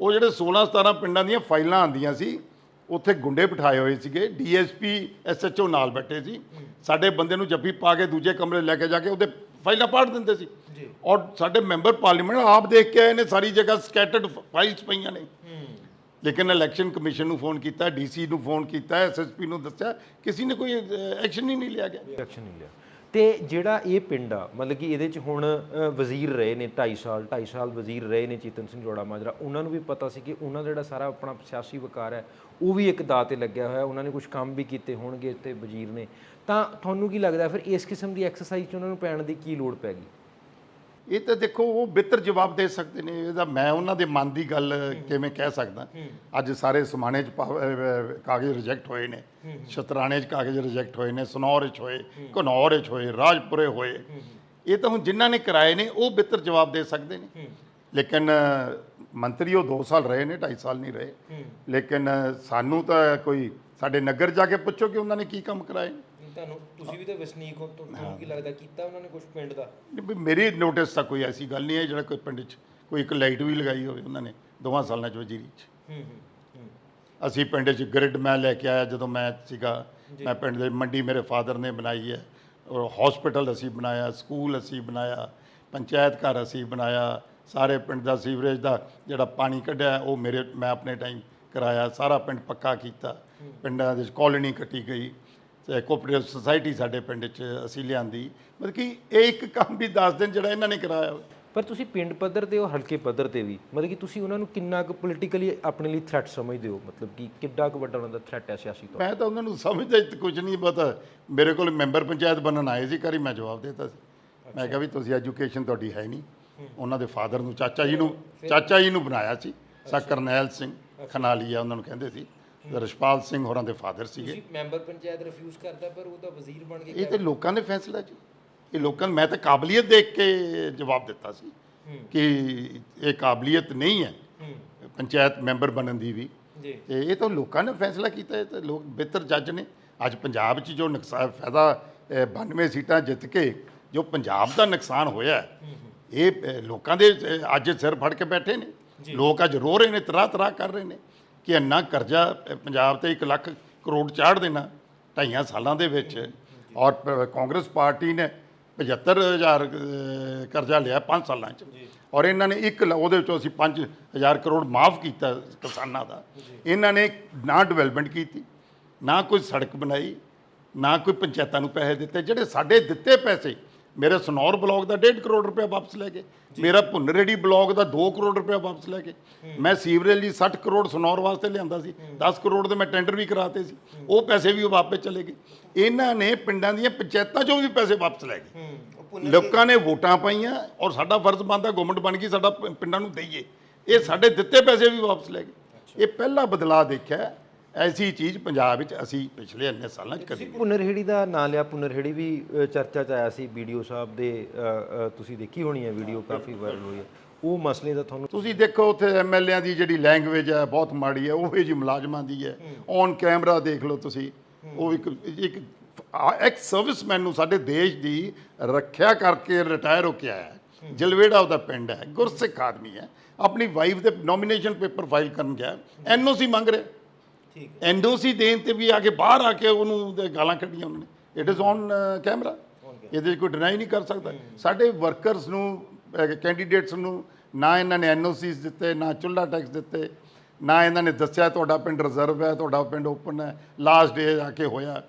ਉਹ ਜਿਹੜੇ 16 17 ਪਿੰਡਾਂ ਦੀਆਂ ਫਾਈਲਾਂ ਆਂਦੀਆਂ ਸੀ ਉੱਥੇ ਗੁੰਡੇ ਬਿਠਾਏ ਹੋਏ ਸੀਗੇ। ਡੀਐਸਪੀ ਐਸਐਚਓ ਨਾਲ ਬੈਠੇ ਸੀ। ਸਾਡੇ ਬੰਦੇ ਨੂੰ ਜੱਫੀ ਪਾ ਕੇ ਦੂਜੇ ਕਮਰੇ ਲੈ ਕੇ ਜਾ ਕੇ ਉਹਦੇ ਫਾਈਲਾਂ ਪਾੜ ਦਿੰਦੇ ਸੀ। ਜੀ। ਔਰ ਸਾਡੇ ਮੈਂਬਰ ਪਾਰਲੀਮੈਂਟ ਆਪ ਦੇਖ ਕੇ ਆਏ ਨੇ ਸਾਰੀ ਜਗ੍ਹਾ ਸਕੈਟਰਡ ਫਾਈਲਸ ਪਈਆਂ ਨੇ। ਲੇਕਿਨ ਇਲੈਕਸ਼ਨ ਕਮਿਸ਼ਨ ਨੂੰ ਫੋਨ ਕੀਤਾ ਡੀਸੀ ਨੂੰ ਫੋਨ ਕੀਤਾ ਐਸਐਸਪੀ ਨੂੰ ਦੱਸਿਆ ਕਿਸੇ ਨੇ ਕੋਈ ਐਕਸ਼ਨ ਹੀ ਨਹੀਂ ਲਿਆ ਗਿਆ। ਐਕਸ਼ਨ ਨਹੀਂ ਲਿਆ। ਤੇ ਜਿਹੜਾ ਇਹ ਪਿੰਡ ਆ, ਮਤਲਬ ਕਿ ਇਹਦੇ ਚ ਹੁਣ ਵਜ਼ੀਰ ਰਹੇ ਨੇ 2.5 ਸਾਲ 2.5 ਸਾਲ ਵਜ਼ੀਰ ਰਹੇ ਨੇ ਚੇਤਨ ਸਿੰਘ ਜੋੜਾ ਮਾਜਰਾ। ਉਹਨਾਂ ਨੂੰ ਵੀ ਪਤਾ ਸੀ ਕਿ ਉਹਨਾਂ ਦਾ ਜਿਹੜਾ ਸਾਰਾ ਆਪਣਾ ਸਿਆਸੀ ਵਕਾਰ ਹੈ, ਉਹ ਵੀ ਇੱਕ ਦਾਅ ਤੇ ਲੱਗਿਆ ਹੋਇਆ। ਉਹਨਾਂ ਨੇ ਕੁਝ ਕੰਮ ਵੀ ਕੀਤੇ ਹੋਣਗੇ ਤੇ ਵਜ਼ੀਰ ਨੇ। ਤਾਂ ਤੁਹਾਨੂੰ ਕੀ ਲੱਗਦਾ, ਫਿਰ ਇਸ ਕਿਸਮ ਦੀ ਐਕਸਰਸਾਈਜ਼ 'ਚ ਉਹਨਾਂ ਨੂੰ ਪੈਣ ਦੀ ਕੀ ਲੋੜ ਪੈ ਗਈ? ਇਹ ਤਾਂ ਦੇਖੋ ਉਹ ਬਿਹਤਰ ਜਵਾਬ ਦੇ ਸਕਦੇ ਨੇ। ਇਹਦਾ ਮੈਂ ਉਹਨਾਂ ਦੇ ਮਨ ਦੀ ਗੱਲ ਕਿਵੇਂ ਕਹਿ ਸਕਦਾ। ਅੱਜ ਸਾਰੇ ਸਮਾਣੇ 'ਚ ਪਾ- ਅਹ, ਕਾਗਜ਼ ਰਿਜੈਕਟ ਹੋਏ ਨੇ। ਸ਼ਤਰਾਣੇ 'ਚ ਕਾਗਜ਼ ਰਿਜੈਕਟ ਹੋਏ ਨੇ। ਸਨੌਰ 'ਚ ਹੋਏ ਘਨੌਰ 'ਚ ਹੋਏ ਰਾਜਪੁਰੇ ਹੋਏ। ਇਹ ਤਾਂ ਹੁਣ ਜਿਨ੍ਹਾਂ ਨੇ ਕਰਾਏ ਨੇ ਉਹ ਬਿਹਤਰ ਜਵਾਬ ਦੇ ਸਕਦੇ ਨੇ। ਲੇਕਿਨ ਅਹ, ਮੰਤਰੀ ਉਹ 2 ਸਾਲ ਰਹੇ ਨੇ 2.5 ਸਾਲ ਨਹੀਂ ਰਹੇ। ਲੇਕਿਨ ਅਹ, ਸਾਨੂੰ ਤਾਂ ਕੋਈ ਸਾਡੇ ਨਗਰ ਜਾ ਕੇ ਪੁੱਛੋ ਕਿ ਉਹਨਾਂ ਨੇ ਕੀ ਕੰਮ ਕਰਾਏ ਨੇ। ਤੁਹਾਨੂੰ ਤੁਸੀਂ ਵੀ ਤਾਂ ਵਸਨੀਕ ਹੋ ਤੁਹਾਨੂੰ ਕੀ ਲੱਗਦਾ ਕੀਤਾ ਉਹਨਾਂ ਨੇ ਕੁਝ ਪਿੰਡ ਦਾ? ਨਹੀਂ ਵੀ ਮੇਰੀ ਨੋਟਿਸ ਤਾਂ ਕੋਈ ਐਸੀ ਗੱਲ ਨਹੀਂ ਹੈ ਜਿਹੜਾ ਕੋਈ ਪਿੰਡ 'ਚ ਕੋਈ ਇੱਕ ਲਾਈਟ ਵੀ ਲਗਾਈ ਹੋਵੇ ਉਹਨਾਂ ਨੇ ਦੋਵਾਂ ਸਾਲਾਂ 'ਚ ਵਜ਼ੀਰੀ 'ਚ। ਹੂੰ ਹੂੰ ਅਸੀਂ ਪਿੰਡ 'ਚ ਗ੍ਰਿਡ ਮੈਂ ਲੈ ਕੇ ਆਇਆ ਜਦੋਂ ਮੈਂ ਸੀਗਾ ਮੈਂ ਪਿੰਡ ਦੇ ਮੰਡੀ ਮੇਰੇ ਫਾਦਰ ਨੇ ਬਣਾਈ ਹੈ। ਔਰ ਹਸਪੀਟਲ ਅਸੀਂ ਬਣਾਇਆ ਸਕੂਲ ਅਸੀਂ ਬਣਾਇਆ ਪੰਚਾਇਤ ਘਰ ਅਸੀਂ ਬਣਾਇਆ ਸਾਰੇ ਪਿੰਡ ਦਾ ਸੀਵਰੇਜ ਦਾ ਜਿਹੜਾ ਪਾਣੀ ਕੱਢਿਆ ਉਹ ਮੇਰੇ ਮੈਂ ਆਪਣੇ ਟਾਈਮ ਕਰਾਇਆ ਸਾਰਾ ਪਿੰਡ ਪੱਕਾ ਕੀਤਾ। ਪਿੰਡਾਂ ਦੇ ਵਿੱਚ ਕਾਲੋਨੀ ਕੱਟੀ ਗਈ ਕੋਆਪਰੇਟਿਵ ਸੁਸਾਇਟੀ ਸਾਡੇ ਪਿੰਡ 'ਚ ਅਸੀਂ ਲਿਆਂਦੀ। ਮਤਲਬ ਕਿ ਇਹ ਇੱਕ ਕੰਮ ਵੀ ਦੱਸ ਦਿਨ ਜਿਹੜਾ ਇਹਨਾਂ ਨੇ ਕਰਾਇਆ ਹੋਇਆ। ਪਰ ਤੁਸੀਂ ਪਿੰਡ ਪੱਧਰ ਤੇ ਹੋ ਹਲਕੇ ਪੱਧਰ ਤੇ ਵੀ। ਮਤਲਬ ਕਿ ਤੁਸੀਂ ਉਹਨਾਂ ਨੂੰ ਕਿੰਨਾ ਕੁ ਪੋਲੀਟੀਕਲੀ ਆਪਣੇ ਲਈ ਥ੍ਰੈਟ ਸਮਝਦੇ ਹੋ? ਮਤਲਬ ਕਿ ਕਿੱਡਾ ਕੁ ਵੱਡਾ ਉਹਨਾਂ ਦਾ ਥ੍ਰੈਟ ਹੈ ਸਿਆਸੀ ਤੌਰ ਮੈਂ ਤਾਂ ਉਹਨਾਂ ਨੂੰ ਸਮਝਦਾ ਹੀ ਕੁਝ ਨਹੀਂ ਪਤਾ ਮੇਰੇ ਕੋਲ ਮੈਂਬਰ ਪੰਚਾਇਤ ਬਣਨ ਆਏ ਸੀ ਕਰੀ ਮੈਂ ਜਵਾਬ ਦੇਤਾ ਸੀ। ਮੈਂ ਕਿਹਾ ਵੀ ਤੁਸੀਂ ਐਜੂਕੇਸ਼ਨ ਤੁਹਾਡੀ ਹੈ ਨਹੀਂ। ਉਹਨਾਂ ਦੇ ਫਾਦਰ ਨੂੰ ਚਾਚਾ ਜੀ ਨੂੰ ਚਾਚਾ ਜੀ ਨੂੰ ਬਣਾਇਆ ਸੀ। ਸਾ ਕਰਨੈਲ ਸਿੰਘ ਖਨਾਲੀਆ ਉਹਨਾਂ ਨੂੰ ਕਹਿੰਦੇ ਸੀ। ਰਸ਼ਪਾਲ ਸਿੰਘ ਹੋਰਾਂ ਦੇ ਫਾਦਰ ਸੀਗੇ। ਤੁਸੀਂ ਮੈਂਬਰ ਪੰਚਾਇਤ ਰਿਫਿਊਜ਼ ਕਰਦਾ ਪਰ ਉਹ ਤਾਂ ਵਜ਼ੀਰ ਬਣ ਕੇ ਇਹ ਤੇ ਲੋਕਾਂ ਨੇ ਫੈਸਲਾ ਜੀ। ਇਹ ਲੋਕਾਂ ਮੈਂ ਤਾਂ ਕਾਬਲੀਅਤ ਦੇਖ ਕੇ ਜਵਾਬ ਦਿੱਤਾ ਸੀ ਕਿ ਇਹ ਕਾਬਲੀਅਤ ਨਹੀਂ ਹੈ। ਪੰਚਾਇਤ ਮੈਂਬਰ ਬਣਨ ਦੀ ਵੀ। ਜੀ। ਤੇ ਇਹ ਤਾਂ ਲੋਕਾਂ ਨੇ ਫੈਸਲਾ ਕੀਤਾ ਹੈ ਤੇ ਲੋਕ ਬਿਹਤਰ ਜੱਜ ਨੇ। ਅੱਜ ਪੰਜਾਬ 'ਚ ਜੋ ਨੁਕਸਾਨ ਫਾਇਦਾ ਅਹ, 92 ਸੀਟਾਂ ਜਿੱਤ ਕੇ ਜੋ ਪੰਜਾਬ ਦਾ ਨੁਕਸਾਨ ਹੋਇਆ ਹੈ, ਇਹ ਲੋਕਾਂ ਦੇ ਅੱਜ ਸਿਰ ਫੜ ਕੇ ਬੈਠੇ ਨੇ। ਲੋਕ ਅੱਜ ਰੋ ਰਹੇ ਨੇ ਤਰਾ ਤਰਾ ਕਰ ਰਹੇ ਨੇ। ਕਿ ਇੰਨਾ ਕਰਜ਼ਾ ਪੰਜਾਬ ਤੇ 1 ਲੱਖ ਕਰੋੜ ਚਾੜ ਦੇਣਾ ਢਾਈਆਂ ਸਾਲਾਂ ਦੇ ਵਿੱਚ। ਔਰ ਕਾਂਗਰਸ ਪਾਰਟੀ ਨੇ 75000 ਅਹ, ਕਰਜ਼ਾ ਲਿਆ 5 ਸਾਲਾਂ 'ਚ। ਔਰ ਇਹਨਾਂ ਨੇ ਇੱਕ ਉਹਦੇ ਵਿੱਚੋਂ ਅਸੀਂ 5000 ਕਰੋੜ ਮਾਫ ਕੀਤਾ ਕਿਸਾਨਾਂ ਦਾ। ਇਹਨਾਂ ਨੇ ਨਾ ਡਿਵੈਲਪਮੈਂਟ ਕੀਤੀ ਨਾ ਕੋਈ ਸੜਕ ਬਣਾਈ ਨਾ ਕੋਈ ਪੰਚਾਇਤਾਂ ਨੂੰ ਪੈਸੇ ਦਿੱਤੇ। ਜਿਹੜੇ ਸਾਡੇ ਦਿੱਤੇ ਪੈਸੇ ਮੇਰੇ ਸਨੌਰ ਬਲਾਕ ਦਾ 1.5 ਕਰੋੜ ਰੁਪਏ ਵਾਪਸ ਲੈ ਗਏ। ਮੇਰਾ ਭੁੰਨਰੇੜੀ ਬਲਾਕ ਦਾ 2 ਕਰੋੜ ਰੁਪਏ ਵਾਪਸ ਲੈ ਗਏ। ਮੈਂ ਸੀਵਰੇਜ ਲਈ 60 ਕਰੋੜ ਸਨੌਰ ਵਾਸਤੇ ਲਿਆਂਦਾ ਸੀ। 10 ਕਰੋੜ ਦੇ ਮੈਂ ਟੈਂਡਰ ਵੀ ਕਰਾਤੇ ਸੀ। ਉਹ ਪੈਸੇ ਵੀ ਉਹ ਵਾਪਸ ਚਲੇ ਗਏ। ਇਹਨਾਂ ਨੇ ਪਿੰਡਾਂ ਦੀਆਂ ਪੰਚਾਇਤਾਂ ਚੋਂ ਵੀ ਪੈਸੇ ਵਾਪਸ ਲੈ ਗਏ। ਲੋਕਾਂ ਨੇ ਵੋਟਾਂ ਪਾਈਆਂ ਔਰ ਸਾਡਾ ਫਰਜ਼ ਬਣਦਾ ਗਵਰਨਮੈਂਟ ਬਣ ਗਈ ਸਾਡਾ ਪਿੰਡਾਂ ਨੂੰ ਦਈਏ। ਇਹ ਸਾਡੇ ਦਿੱਤੇ ਪੈਸੇ ਵੀ ਵਾਪਸ ਲੈ ਗਏ। ਇਹ ਪਹਿਲਾ ਬਦਲਾਅ ਦੇਖਿਆ। ਐਸੀ ਚੀਜ਼ ਪੰਜਾਬ ਵਿੱਚ ਅਸੀਂ ਪਿਛਲੇ ਇੰਨੇ ਸਾਲਾਂ 'ਚ ਕਦੀ ਪੁਨਰਹੇੜੀ ਦਾ ਨਾਂ ਲਿਆ ਪੁਨਰਹੇੜੀ ਵੀ ਅ, ਚਰਚਾ ਚ ਆਇਆ ਸੀ ਵੀਡੀਓ ਸਾਹਿਬ ਦੇ ਅ, ਅ, ਤੁਸੀਂ ਦੇਖੀ ਹੋਣੀ ਹੈ ਵੀਡੀਓ ਕਾਫੀ ਵਾਇਰਲ ਹੋਈ ਹੈ। ਉਹ ਮਸਲੇ ਦਾ ਤੁਹਾਨੂੰ ਤੁਸੀਂ ਦੇਖੋ ਉੱਥੇ ਐਮਐਲਏਆਂ ਦੀ ਜਿਹੜੀ ਲੈਂਗੁਏਜ ਹੈ ਬਹੁਤ ਮਾੜੀ ਹੈ ਉਹ ਜੀ ਮੁਲਾਜ਼ਮਾਂ ਦੀ ਹੈ। ਔਨ ਕੈਮਰਾ ਦੇਖ ਲਓ ਤੁਸੀਂ ਉਹ ਇੱਕ ਇੱਕ ਐਕਸ ਸਰਵਿਸਮੈਨ ਨੂੰ ਸਾਡੇ ਦੇਸ਼ ਦੀ ਰੱਖਿਆ ਕਰਕੇ ਰਿਟਾਇਰ ਹੋ ਕੇ ਆਇਆ ਹੈ। ਜਲਵੇੜਾ ਉਹਦਾ ਪਿੰਡ ਹੈ ਗੁਰਸਿੱਖ ਆਦਮੀ ਹੈ। ਆਪਣੀ ਵਾਈਫ ਦੇ ਨੋਮੀਨੇਸ਼ਨ ਪੇਪਰ ਫਾਈਲ ਕਰਨ ਗਿਆ। ਐਨਓਸੀ ਮੰਗ ਰਿਹਾ। ਐਨਓਸੀ ਦੇਣ ਤੇ ਵੀ ਆ ਕੇ ਬਾਹਰ ਆ ਕੇ ਉਹਨੂੰ ਗਾਲਾਂ ਕੱਢੀਆਂ ਉਹਨਾਂ। ਨੇ ਇਟ ਇਜ਼ ਔਨ ਕੈਮਰਾ ਇਹਦੇ ਕੋਈ ਡਿਨਾਈ ਨਹੀਂ ਕਰ ਸਕਦਾ। ਸਾਡੇ ਵਰਕਰਸ ਨੂੰ ਕੈਂਡੀਡੇਟਸ ਨੂੰ ਨਾ ਇਹਨਾਂ ਨੇ ਐਨਓਸੀਸ ਦਿੱਤੇ ਨਾ ਚੁੱਲਾ ਟੈਕਸ ਦਿੱਤੇ ਨਾ ਇਹਨਾਂ ਨੇ ਦੱਸਿਆ ਤੁਹਾਡਾ ਪਿੰਡ ਰਿਜ਼ਰਵ ਹੈ ਤੁਹਾਡਾ ਪਿੰਡ ਓਪਨ ਹੈ ਲਾਸਟ ਡੇ ਆ ਕੇ ਹੋਇਆ।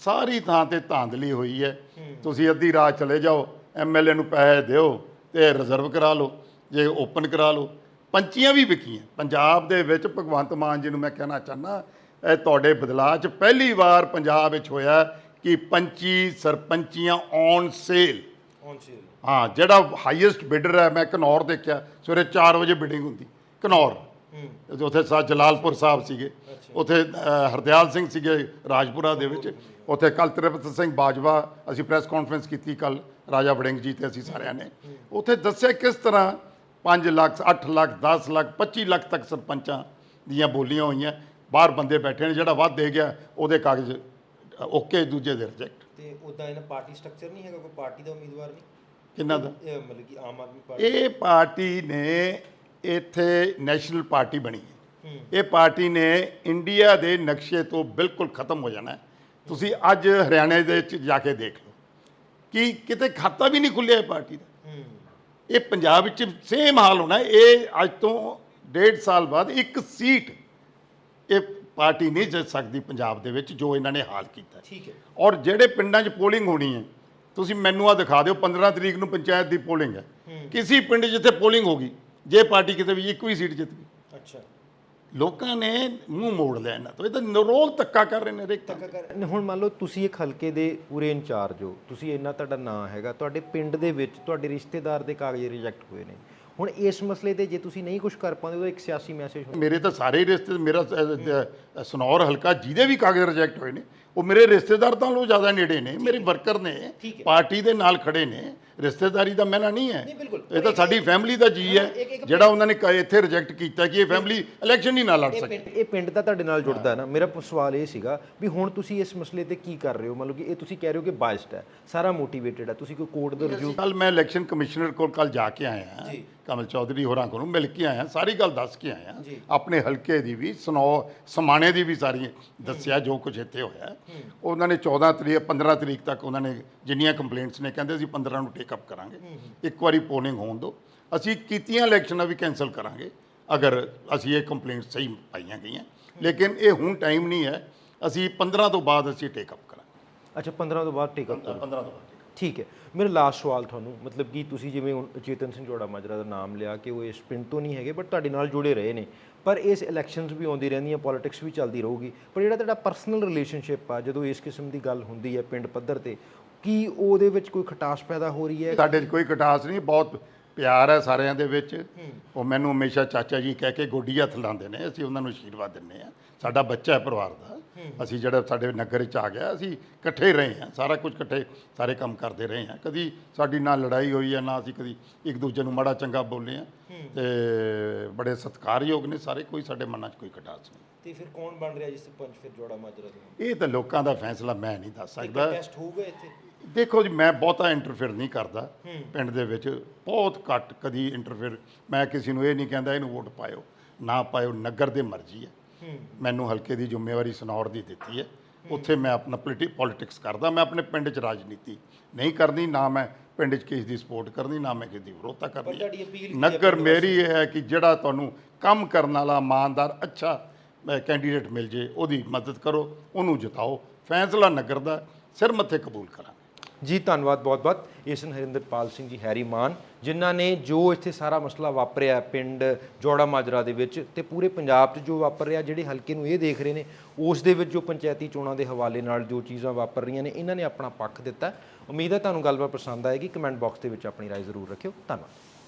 ਸਾਰੀ ਥਾਂ ਤੇ ਧਾਂਦਲੀ ਹੋਈ ਹੈ। ਤੁਸੀਂ ਅੱਧੀ ਰਾਤ ਚਲੇ ਜਾਓ ਐਮਐਲਏ ਨੂੰ ਪੈਸੇ ਦਿਓ ਤੇ ਰਿਜ਼ਰਵ ਕਰਾ ਲਓ ਜੇ ਓਪਨ ਕਰਾ ਲਓ। ਪੰਚੀਆਂ ਵੀ ਵਿਕੀਆਂ। ਪੰਜਾਬ ਦੇ ਵਿੱਚ ਭਗਵੰਤ ਮਾਨ ਜੀ ਨੂੰ ਮੈਂ ਕਹਿਣਾ ਚਾਹਨਾ ਇਹ ਤੁਹਾਡੇ ਬਦਲਾਅ 'ਚ ਪਹਿਲੀ ਵਾਰ ਪੰਜਾਬ ਵਿੱਚ ਹੋਇਆ ਕਿ ਪੰਚੀ ਸਰਪੰਚੀਆਂ ਔਨ ਸੇਲ ਔਨ ਸੇਲ ਹਾਂ ਜਿਹੜਾ ਹਾਈਐਸਟ ਬਿਡਰ ਹੈ ਮੈਂ ਘਨੌਰ ਦੇਖਿਆ ਸਵੇਰੇ 4 ਵਜੇ ਬਿਡਿੰਗ ਹੁੰਦੀ ਤੇ ਉੱਥੇ ਸਾ ਜਲਾਲਪੁਰ ਸਾਹਿਬ ਸੀਗੇ। ਉੱਥੇ ਹਰਦਿਆਲ ਸਿੰਘ ਸੀਗੇ ਰਾਜਪੁਰਾ ਦੇ ਵਿੱਚ। ਉੱਥੇ ਕੱਲ ਤ੍ਰਿਪਤ ਸਿੰਘ ਬਾਜਵਾ ਅਸੀਂ ਪ੍ਰੈਸ ਕਾਨਫਰੰਸ ਕੀਤੀ ਕੱਲ ਰਾਜਾ ਵੜਿੰਗ ਜੀ ਤੇ ਅਸੀਂ ਸਾਰਿਆਂ ਨੇ। ਉੱਥੇ ਦੱਸਿਆ ਕਿਸ ਤਰ੍ਹਾਂ 5 ਲੱਖ 8 ਲੱਖ 10 ਲੱਖ 25 ਲੱਖ ਤੱਕ ਸਰਪੰਚਾਂ ਦੀਆਂ ਬੋਲੀਆਂ ਹੋਈਆਂ। ਬਾਹਰ ਬੰਦੇ ਬੈਠੇ ਨੇ ਜਿਹੜਾ ਵੱਧ ਦੇ ਗਿਆ ਉਹਦੇ ਕਾਗਜ਼ ਓਕੇ ਦੂਜੇ ਦੇ ਰਿਜੈਕਟ ਤੇ ਉਦਾਂ ਇਹਨਾਂ ਪਾਰਟੀ ਸਟਰਕਚਰ ਨਹੀਂ ਹੈਗਾ ਕੋਈ ਪਾਰਟੀ ਦਾ ਉਮੀਦਵਾਰ ਨਹੀਂ ਕਿੰਨਾ ਦਾ? ਇਹ ਮਤਲਬ ਕਿ ਆਮ ਆਦਮੀ ਪਾਰਟੀ ਇਹ ਪਾਰਟੀ ਨੇ ਇੱਥੇ ਨੈਸ਼ਨਲ ਪਾਰਟੀ ਬਣੀ ਹੈ। ਇਹ ਪਾਰਟੀ ਨੇ ਇੰਡੀਆ ਦੇ ਨਕਸ਼ੇ ਤੋਂ ਬਿਲਕੁਲ ਖਤਮ ਹੋ ਜਾਣਾ। ਤੁਸੀਂ ਅੱਜ ਹਰਿਆਣੇ ਦੇ ਵਿੱਚ ਜਾ ਕੇ ਦੇਖ ਲਓ। ਕਿ ਕਿਤੇ ਖਾਤਾ ਵੀ ਨਹੀਂ ਖੁੱਲਿਆ ਇਹ ਪਾਰਟੀ ਦਾ? ਇਹ ਪੰਜਾਬ ਵਿੱਚ ਸੇਮ ਹਾਲ ਹੋਣਾ। ਇਹ ਅੱਜ ਤੋਂ ਡੇਢ ਸਾਲ ਬਾਅਦ ਇੱਕ ਸੀਟ ਇਹ ਪਾਰਟੀ ਨਹੀਂ ਜਿੱਤ ਸਕਦੀ ਪੰਜਾਬ ਦੇ ਵਿੱਚ ਜੋ ਇਹਨਾਂ ਨੇ ਹਾਲ ਕੀਤਾ। ਠੀਕ ਹੈ। ਔਰ ਜਿਹੜੇ ਪਿੰਡਾਂ 'ਚ ਪੋਲਿੰਗ ਹੋਣੀ ਹੈ ਤੁਸੀਂ ਮੈਨੂੰ ਆ ਦਿਖਾ ਦਿਓ 15 ਤਰੀਕ ਨੂੰ ਪੰਚਾਇਤ ਦੀ ਪੋਲਿੰਗ ਹੈ। ਕਿਸੇ ਪਿੰਡ ਜਿੱਥੇ ਪੋਲਿੰਗ ਹੋਗੀ ਜੇ ਪਾਰਟੀ ਕਿਤੇ ਵੀ ਇੱਕ ਵੀ ਸੀਟ ਜਿੱਤ ਗਈ। ਅੱਛਾ। ਲੋਕਾਂ ਨੇ ਮੂੰਹ ਮੋੜ ਲਿਆ ਇਹਨਾਂ ਤੋਂ। ਇਹ ਤਾਂ ਨਰੋਲ ਧੱਕਾ ਕਰ ਰਹੇ ਨੇ ਹਰੇਕ ਤਾਂ ਹੁਣ ਮੰਨ ਲਓ ਤੁਸੀਂ ਇੱਕ ਹਲਕੇ ਦੇ ਪੂਰੇ ਇੰਚਾਰਜ ਹੋ। ਤੁਸੀਂ ਇੰਨਾ ਤੁਹਾਡਾ ਨਾਂ ਹੈਗਾ। ਤੁਹਾਡੇ ਪਿੰਡ ਦੇ ਵਿੱਚ ਤੁਹਾਡੇ ਰਿਸ਼ਤੇਦਾਰ ਦੇ ਕਾਗਜ਼ ਰਿਜੈਕਟ ਹੋਏ ਨੇ। ਹੁਣ ਇਸ ਮਸਲੇ ਤੇ ਜੇ ਤੁਸੀਂ ਨਹੀਂ ਕੁਝ ਕਰ ਪਾਉਂਦੇ ਉਹਦਾ ਇੱਕ ਸਿਆਸੀ ਮੈਸੇਜ ਮੇਰੇ ਤਾਂ ਸਾਰੇ ਰਿਸ਼ਤੇ ਮੇਰਾ ਸਨੌਰ ਹਲਕਾ ਜਿਹਦੇ ਵੀ ਕਾਗਜ਼ ਰਿਜੈਕਟ ਹੋਏ ਨੇ ਉਹ ਮੇਰੇ ਰਿਸ਼ਤੇਦਾਰ ਤਾਂ ਲੋ ਜ਼ਿਆਦਾ ਨੇੜੇ ਨੇ ਮੇਰੇ ਵਰਕਰ ਨੇ। ਪਾਰਟੀ ਦੇ ਨਾਲ ਖੜੇ ਨੇ ਰਿਸ਼ਤੇਦਾਰੀ ਦਾ ਮੈਨਾ ਨਹੀਂ ਹੈ। ਇਹ ਤਾਂ ਸਾਡੀ ਫੈਮਿਲੀ ਦਾ ਜੀ ਹੈ ਜਿਹੜਾ ਉਹਨਾਂ ਨੇ ਇੱਥੇ ਰਿਜੈਕਟ ਕੀਤਾ ਕਿ ਇਹ ਫੈਮਿਲੀ ਇਲੈਕਸ਼ਨ ਹੀ ਨਾ ਲੜ ਸਕੇ। ਇਹ ਪਿੰਡ ਤਾਂ ਤੁਹਾਡੇ ਨਾਲ ਜੁੜਦਾ ਨਾ। ਮੇਰਾ ਸਵਾਲ ਇਹ ਸੀਗਾ ਵੀ ਹੁਣ ਤੁਸੀਂ ਇਸ ਮਸਲੇ ਤੇ ਕੀ ਕਰ ਰਹੇ ਹੋ? ਮਤਲਬ ਕਿ ਇਹ ਤੁਸੀਂ ਕਹਿ ਰਹੇ ਹੋ ਕਿ ਬਾਇਸਡ ਹੈ ਸਾਰਾ ਮੋਟੀਵੇਟਡ ਹੈ। ਤੁਸੀਂ ਕੋਈ ਕੋਰਟ ਦਾ ਰਿਵਿਊ ਕੱਲ ਮੈਂ ਇਲੈਕਸ਼ਨ ਕਮਿਸ਼ਨਰ ਕੋਲ ਕੱਲ ਜਾ ਕੇ ਆਇਆ। ਕਮਲ ਚੌਧਰੀ ਹੋਰਾਂ ਕੋਲੋਂ ਮਿਲ ਕੇ ਆਇਆ ਸਾਰੀ ਗੱਲ ਦੱਸ ਕੇ ਆਇਆ। ਆਪਣੇ ਹਲਕੇ ਦੀ ਵੀ ਸਨੋ ਸਮਾਣੇ ਦੀ ਵੀ ਸਾਰੀ ਦੱਸਿਆ ਜੋ ਕੁਝ ਇੱਥੇ ਹੋਇਆ। ਉਹਨਾਂ ਨੇ 14 ਤਰੀਕ 15 ਤਰੀਕ ਤੱਕ ਉਹਨਾਂ ਨੇ ਜਿੰਨੀਆਂ ਕੰਪਲੇਂਟਸ ਨੇ ਕਹਿੰਦੇ ਅਸੀਂ 15 ਨੂੰ ਟੇਕ ਅਪ ਕਰਾਂਗੇ। ਇੱਕ ਵਾਰੀ ਪੋਲਿੰਗ ਹੋਣ ਦਿਓ ਅਸੀਂ ਕੀਤੀਆਂ ਇਲੈਕਸ਼ਨਾਂ ਵੀ ਕੈਨਸਲ ਕਰਾਂਗੇ ਅਗਰ ਅਸੀਂ ਇਹ ਕੰਪਲੇਂਟ ਸਹੀ ਪਾਈਆਂ ਗਈਆਂ। ਲੇਕਿਨ ਇਹ ਹੁਣ ਟਾਈਮ ਨਹੀਂ ਹੈ ਅਸੀਂ 15 ਤੋਂ ਬਾਅਦ ਅਸੀਂ ਟੇਕ ਅਪ ਕਰਾਂਗੇ। ਅੱਛਾ 15 ਤੋਂ ਬਾਅਦ ਟੇਕ ਅਪ 15 ਤੋਂ ਬਾਅਦ। ਠੀਕ ਹੈ। ਮੇਰਾ ਲਾਸਟ ਸਵਾਲ ਤੁਹਾਨੂੰ ਮਤਲਬ ਕਿ ਤੁਸੀਂ ਜਿਵੇਂ ਹੁਣ ਚੇਤਨ ਸਿੰਘ ਜੋੜਾ ਮਾਜਰਾ ਦਾ ਨਾਮ ਲਿਆ ਕਿ ਉਹ ਇਸ ਪਿੰਡ ਤੋਂ ਨਹੀਂ ਹੈਗੇ ਬਟ ਤੁਹਾਡੇ ਨਾਲ ਜੁੜੇ ਰਹੇ ਨੇ। ਪਰ ਇਸ ਇਲੈਕਸ਼ਨਸ ਵੀ ਆਉਂਦੀ ਰਹਿੰਦੀਆਂ ਪੋਲਿਟਿਕਸ ਵੀ ਚੱਲਦੀ ਰਹੂਗੀ। ਪਰ ਜਿਹੜਾ ਤੁਹਾਡਾ ਪਰਸਨਲ ਰਿਲੇਸ਼ਨਸ਼ਿਪ ਆ ਜਦੋਂ ਇਸ ਕਿਸਮ ਦੀ ਗੱਲ ਹੁੰਦੀ ਹੈ ਪਿੰਡ ਪੱਧਰ ਤੇ ਕੀ ਉਹਦੇ ਵਿੱਚ ਕੋਈ ਖਟਾਸ ਪੈਦਾ ਹੋ ਰਹੀ ਹੈ? ਸਾਡੇ 'ਚ ਕੋਈ ਕਟਾਸ ਨਹੀਂ ਬਹੁਤ ਪਿਆਰ ਹੈ ਸਾਰਿਆਂ ਦੇ ਵਿੱਚ। ਉਹ ਮੈਨੂੰ ਹਮੇਸ਼ਾ ਚਾਚਾ ਜੀ ਕਹਿ ਕੇ ਗੋਡੀ ਹੱਥ ਲਾਉਂਦੇ ਨੇ ਅਸੀਂ ਉਹਨਾਂ ਨੂੰ ਆਸ਼ੀਰਵਾਦ ਦਿੰਦੇ ਆ ਸਾਡਾ ਬੱਚਾ ਹੈ ਪਰਿਵਾਰ ਦਾ। ਅਸੀਂ ਜਿਹੜਾ ਸਾਡੇ ਨਗਰ 'ਚ ਆ ਗਿਆ ਅਸੀਂ ਇਕੱਠੇ ਹੀ ਰਹੇ ਹਾਂ ਸਾਰਾ ਕੁਝ ਇਕੱਠੇ ਸਾਰੇ ਕੰਮ ਕਰਦੇ ਰਹੇ ਹਾਂ। ਕਦੀ ਸਾਡੀ ਨਾ ਲੜਾਈ ਹੋਈ ਹੈ ਨਾ ਅਸੀਂ ਕਦੀ ਇੱਕ ਦੂਜੇ ਨੂੰ ਮਾੜਾ ਚੰਗਾ ਬੋਲੇ ਆ ਤੇ ਬੜੇ ਸਤਿਕਾਰਯੋਗ ਨੇ ਸਾਰੇ ਕੋਈ ਸਾਡੇ ਮਨਾਂ 'ਚ ਕੋਈ ਕਟਾਸ ਨਹੀਂ। ਤੇ ਫਿਰ ਕੌਣ ਬਣ ਰਿਹਾ ਜਿਸ ਪੰਚ ਫਿਰ ਜੋੜਾ ਮਾਜਰਾ ਦਾ ਇਹ ਤਾਂ ਲੋਕਾਂ ਦਾ ਫੈਸਲਾ ਮੈਂ ਨਹੀਂ ਦੱਸ ਸਕਦਾ। ਟੈਸਟ ਹੋਊਗਾ ਇੱਥੇ? ਦੇਖੋ ਜੀ ਮੈਂ ਬਹੁਤਾ ਇੰਟਰਫੇਅਰ ਨਹੀਂ ਕਰਦਾ ਪਿੰਡ ਦੇ ਵਿੱਚ ਬਹੁਤ ਘੱਟ ਕਦੀ ਇੰਟਰਫੇਅਰ ਮੈਂ ਕਿਸੇ ਨੂੰ ਇਹ ਨਹੀਂ ਕਹਿੰਦਾ ਇਹਨੂੰ ਵੋਟ ਪਾਇਓ ਨਾ ਪਾਇਓ ਨਗਰ ਦੇ ਮਰਜ਼ੀ ਹੈ। ਮੈਨੂੰ ਹਲਕੇ ਦੀ ਜ਼ਿੰਮੇਵਾਰੀ ਸਨੌਰ ਦੀ ਦਿੱਤੀ ਹੈ। ਉੱਥੇ ਮੈਂ ਆਪਣਾ ਪੋਲਿਟਿਕਸ ਕਰਦਾ ਮੈਂ ਆਪਣੇ ਪਿੰਡ 'ਚ ਰਾਜਨੀਤੀ ਨਹੀਂ ਕਰਨੀ ਨਾ ਮੈਂ ਪਿੰਡ 'ਚ ਕਿਸੇ ਦੀ ਸਪੋਰਟ ਕਰਨੀ ਨਾ ਮੈਂ ਕਿਸੇ ਦੀ ਵਿਰੋਧਤਾ ਕਰਨੀ ਨਗਰ ਮੇਰੀ ਇਹ ਹੈ ਕਿ ਜਿਹੜਾ ਤੁਹਾਨੂੰ ਕੰਮ ਕਰਨ ਵਾਲਾ ਇਮਾਨਦਾਰ ਅੱਛਾ ਕੈਂਡੀਡੇਟ ਮਿਲ ਜੇ ਉਹਦੀ ਮਦਦ ਕਰੋ ਉਹਨੂੰ ਜਿਤਾਓ। ਫੈਸਲਾ ਨਗਰ ਦਾ ਸਿਰ ਮੱਥੇ ਕਬੂਲ ਕਰਾਂਗੇ। ਜੀ ਧੰਨਵਾਦ ਬਹੁਤ ਬਹੁਤ ਏਸਨ ਹਰਿੰਦਰਪਾਲ ਸਿੰਘ ਜੀ ਹੈਰੀ ਮਾਨ। ਜਿਨ੍ਹਾਂ ਨੇ ਜੋ ਇੱਥੇ ਸਾਰਾ ਮਸਲਾ ਵਾਪਰਿਆ ਪਿੰਡ ਜੋੜਾ ਮਾਜਰਾ ਦੇ ਵਿੱਚ ਤੇ ਪੂਰੇ ਪੰਜਾਬ 'ਚ ਜੋ ਵਾਪਰ ਰਿਹਾ ਜਿਹੜੇ ਹਲਕੇ ਨੂੰ ਇਹ ਦੇਖ ਰਹੇ ਨੇ ਉਸ ਦੇ ਵਿੱਚ ਜੋ ਪੰਚਾਇਤੀ ਚੋਣਾਂ ਦੇ ਹਵਾਲੇ ਨਾਲ ਜੋ ਚੀਜ਼ਾਂ ਵਾਪਰ ਰਹੀਆਂ ਨੇ ਇਹਨਾਂ ਨੇ ਆਪਣਾ ਪੱਖ ਦਿੱਤਾ ਉਮੀਦ ਹੈ ਤੁਹਾਨੂੰ ਗੱਲਬਾਤ ਪਸੰਦ ਆਏਗੀ ਕਮੈਂਟ ਬਾਕਸ ਦੇ ਵਿੱਚ ਆਪਣੀ رائے ਜ਼ਰੂਰ ਰੱਖਿਓ ਧੰਨਵਾਦ